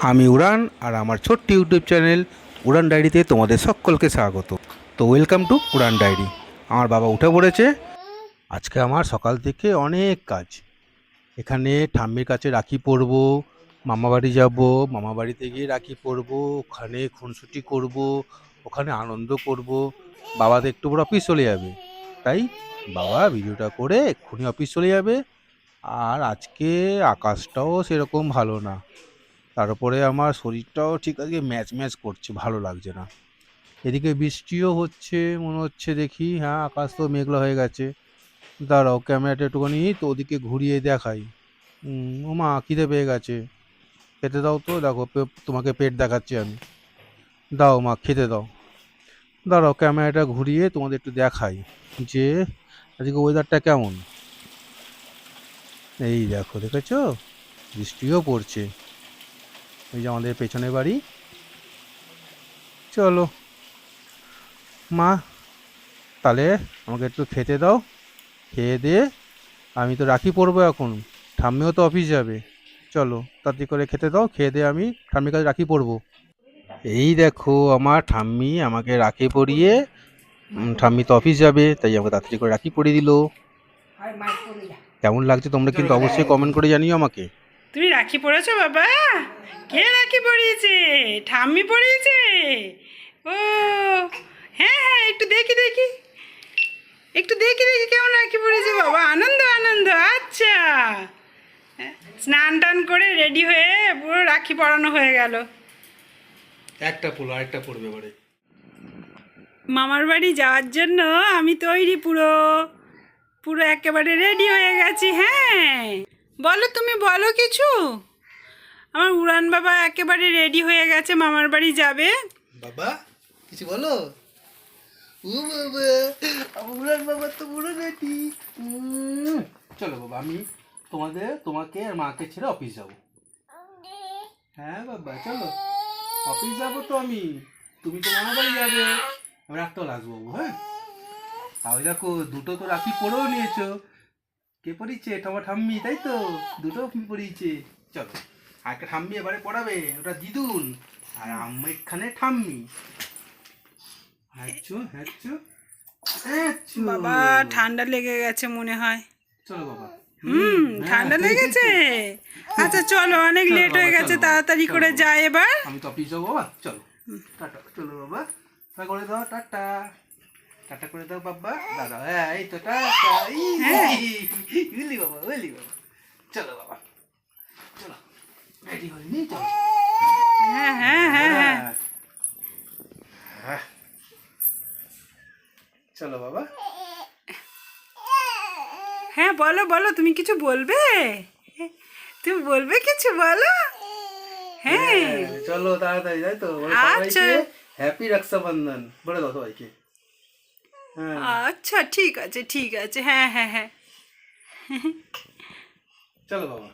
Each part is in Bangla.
আমি উড়ান আর আমার ছোট্ট ইউটিউব চ্যানেল উড়ান ডায়েরিতে তোমাদের সকলকে স্বাগত। তো ওয়েলকাম টু উড়ান ডায়েরি। আমার বাবা উঠে পড়েছে। আজকে আমার সকাল থেকে অনেক কাজ। এখানে ঠাম্মির কাছে রাখি পরবো, মামা বাড়ি যাব, মামা বাড়িতে গিয়ে রাখি পরবো, ওখানে খুনসুটি করব, ওখানে আনন্দ করব। বাবা তো একটু বড় অফিস চলে যাবে। তাই বাবা ভিডিওটা করে এক্ষুনি অফিস চলে যাবে। আর আজকে আকাশটাও সেরকম ভালো না। তারপরে আমার শরীরটাও ঠিক আজকে ম্যাচ ম্যাচ করছে, ভালো লাগছে না। এদিকে বৃষ্টিও হচ্ছে, মনে হচ্ছে দেখি হ্যাঁ আকাশ তো মেঘলা হয়ে গেছে। দাঁড়াও, ক্যামেরাটা একটুখানি তো ওদিকে ঘুরিয়ে দেখাই। ও মা, খিদে পেয়ে গেছে। খেতে দাও তো, দেখো তোমাকে পেট দেখাচ্ছি আমি। দাও মা, খেতে দাও। দাঁড়াও, ক্যামেরাটা ঘুরিয়ে তোমাদের একটু দেখাই যে আজকে ওয়েদারটা কেমন। এই দেখো, দেখেছ? বৃষ্টিও পড়ছে। এই যে আমাদের পেছনে বাড়ি। চলো। মা তাহলে আমাকে একটু খেতে দাও। খেয়ে দিয়ে আমি তো রাখি পরবো এখন। ঠাম্মিও তো অফিস যাবে। চলো তাড়াতাড়ি করে খেতে দাও। খেয়ে দিয়ে আমি ঠাম্মির কাছে রাখি পরবো এই দেখো আমার ঠাম্মি আমাকে রাখি পরিয়ে ঠাম্মি তো অফিস যাবে তাই আমাকে তাড়াতাড়ি করে রাখি পরিয়ে দিল। কেমন লাগছে তোমরা কিন্তু অবশ্যই কমেন্ট করে জানিও আমাকে। তুমি রাখি পরেছো বাবা? কে রাখি পরিয়েছে? ঠাম্মি পরিয়েছে? ও হ্যাঁ হ্যাঁ একটু দেখি দেখি। একটু দেখি দেখি কেমন রাখি পরিয়েছে বাবা। আনন্দ আনন্দ আচ্ছা। স্নান টান করে রেডি হয়ে পুরো রাখি পরানো হয়ে গেল। একটা পুরো আরেকটা পড়বে এবারে। মামার বাড়ি যাওয়ার জন্য আমি তৈরি পুরো। পুরো একেবারে রেডি হয়ে গেছি হ্যাঁ। বলো তুমি, বলো কিছু। আমার উড়ান বাবা একেবারে রেডি হয়ে গেছে, মামার বাড়ি যাবে। বাবা, কিছু বলো? ও বাবা, আমার বাবা তো পুরো রেডি চলো বাবা, আমি তোমাদের, তোমাকে আর মাকে ছেড়ে অফিস যাব। হ্যাঁ বাবা, চলো। অফিস যাব তো আমি। তুমি তো মামা বাড়ি যাবে। আমি রাখতেও আসব হ্যাঁ? তাহলে দেখো, দুটো তো রাখি পরেও নিয়েছো। কে পড়িয়েছে তোমার ঠাম্মি তাই তো? দুটো পড়িয়েছে চলো আর একটা ঠাম্মি এবারে পড়াবে ওটা দিদুন আর আম্মা এখানে ঠাম্মি। হ্যাঁচু হ্যাঁচু হ্যাঁচু বাবা ঠান্ডা লেগে গেছে মনে হয়। চলো বাবা। হুম ঠান্ডা লেগেছে? আচ্ছা চলো অনেক লেট হয়ে গেছে তাড়াতাড়ি করে। যাই এবার। আমি তো অফিস যাব বাবা। চলো টাটা চলো বাবা। করে দাও টাটা। টাটা করে দাও বাবা। দাদা হ্যাঁ এই তো টাটা হ্যাঁ। উলি বাবা উলি বাবা। চলো বাবা চলো। রেডি হয়নি চলো হ্যাঁ হ্যাঁ হ্যাঁ হ্যাঁ। চলো বাবা। হ্যাঁ বলো বলো তুমি কিছু বলবে? তুমি বলবে কিছু বলো? হ্যাঁ হ্যাঁ, চলো তাড়াতাড়ি তাই তো? আচ্ছা। হ্যাপি রক্ষাবন্ধন। বলে দাও সবাইকে। আচ্ছা ঠিক আছে ঠিক আছে হ্যাঁ হ্যাঁ হ্যাঁ। চলো বাবা।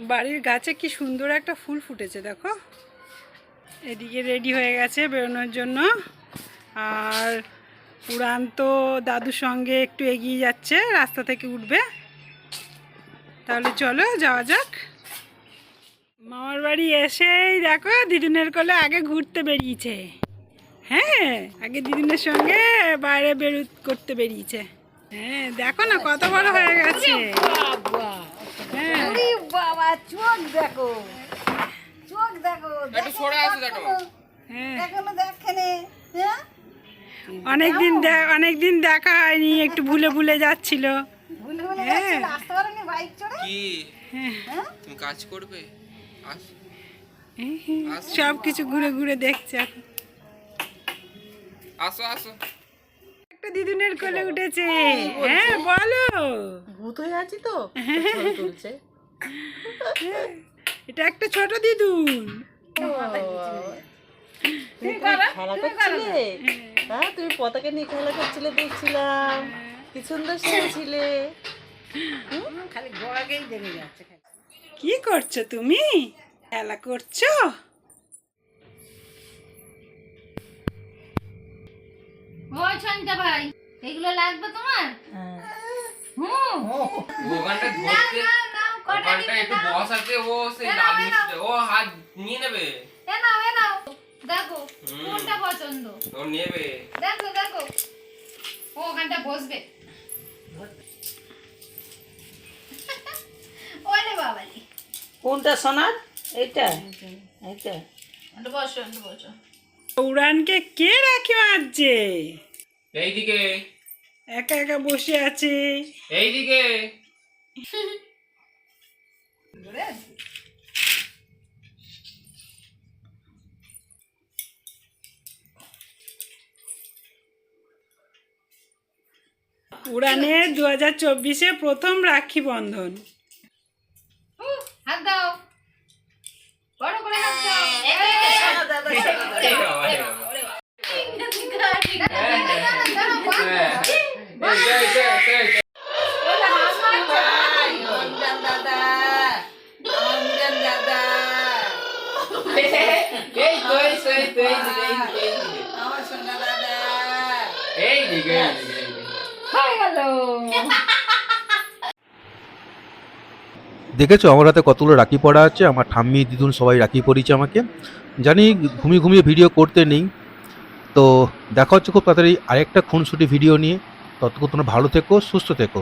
বাড়ির গাছে কি সুন্দর একটা ফুল ফুটেছে দেখো। এদিকে রেডি হয়ে গেছে বেরোনোর জন্য। আর উড়ান তো দাদুর সঙ্গে একটু এগিয়ে যাচ্ছে রাস্তা থেকে উঠবে। তাহলে চলো যাওয়া যাক। মামার বাড়ি এসেই দেখো দিদুনের কোলে আগে ঘুরতে বেরিয়েছে। হ্যাঁ আগে দিদুনের সঙ্গে বাইরে বেরু করতে বেরিয়েছে। হ্যাঁ দেখো না কত বড় হয়ে গেছে। হ্যাঁ। বাবা চোখ দেখো। চোখ দেখো হ্যাঁ। এখনও দেখেনে হ্যাঁ? অনেকদিন অনেকদিন দেখা হয়নি একটু ভুলে ভুলে যাচ্ছিল। ভুলে ভুলে। যাচ্ছিল আসতে পারেনি বাইক চড়ে? কি? তুমি কাজ করবে? সব কিছু ঘুরে ঘুরে দেখছে এখন। আসো আসো। একটা দিদুনের কোলে উঠেছে। হ্যাঁ বলো। ভূত হয়ে আছি তো? তুলছে এটা একটা ছোট দিদুন। তুমি খেলা করছিলে? হ্যাঁ তুমি পতাকা নিয়ে খেলা করছিলে দেখছিলাম। কি সুন্দর খালি গোয়াকেই দেখে যাচ্ছে কি করছ তুমি? খেলা করছ? ওই সন্ধ্যা ভাই এগুলো লাগবে তোমার? হুম। দোকানটা ধরতে নাও নাও কটা ওখানটা দিবে একটু বস আছে ও সেই লাল মিষ্টি ও হাত নিয়ে নেবে। এ নাও এ নাও। দেখো কোনটা পছন্দ? ও নেবে। দেখো দেখো। ও ওখানটা বসবে। ওরে কোনটা সোনার? এইটা। এইটা? বসো বসো। উড়ানকে কে রাখি মারছে এইদিকে। একা একা বসে আছে। এইদিকে। উড়ানের দু হাজার চব্বিশে প্রথম রাখি বন্ধন। দেখেছ, আমার হাতে কতগুলো রাখি পড়া আছে, আমার ঠাম্মি, দিদুন সবাই রাখি পরিয়েছে আমাকে। জানি ঘুমিয়ে ঘুমিয়ে ভিডিও করতে নেই। তো দেখা হচ্ছে খুব তাড়াতাড়ি আরেকটা খুনসুটি ভিডিও নিয়ে। ততক্ষণ তোমরা ভালো থেকো, সুস্থ থেকো।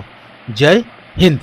জয় হিন্দ।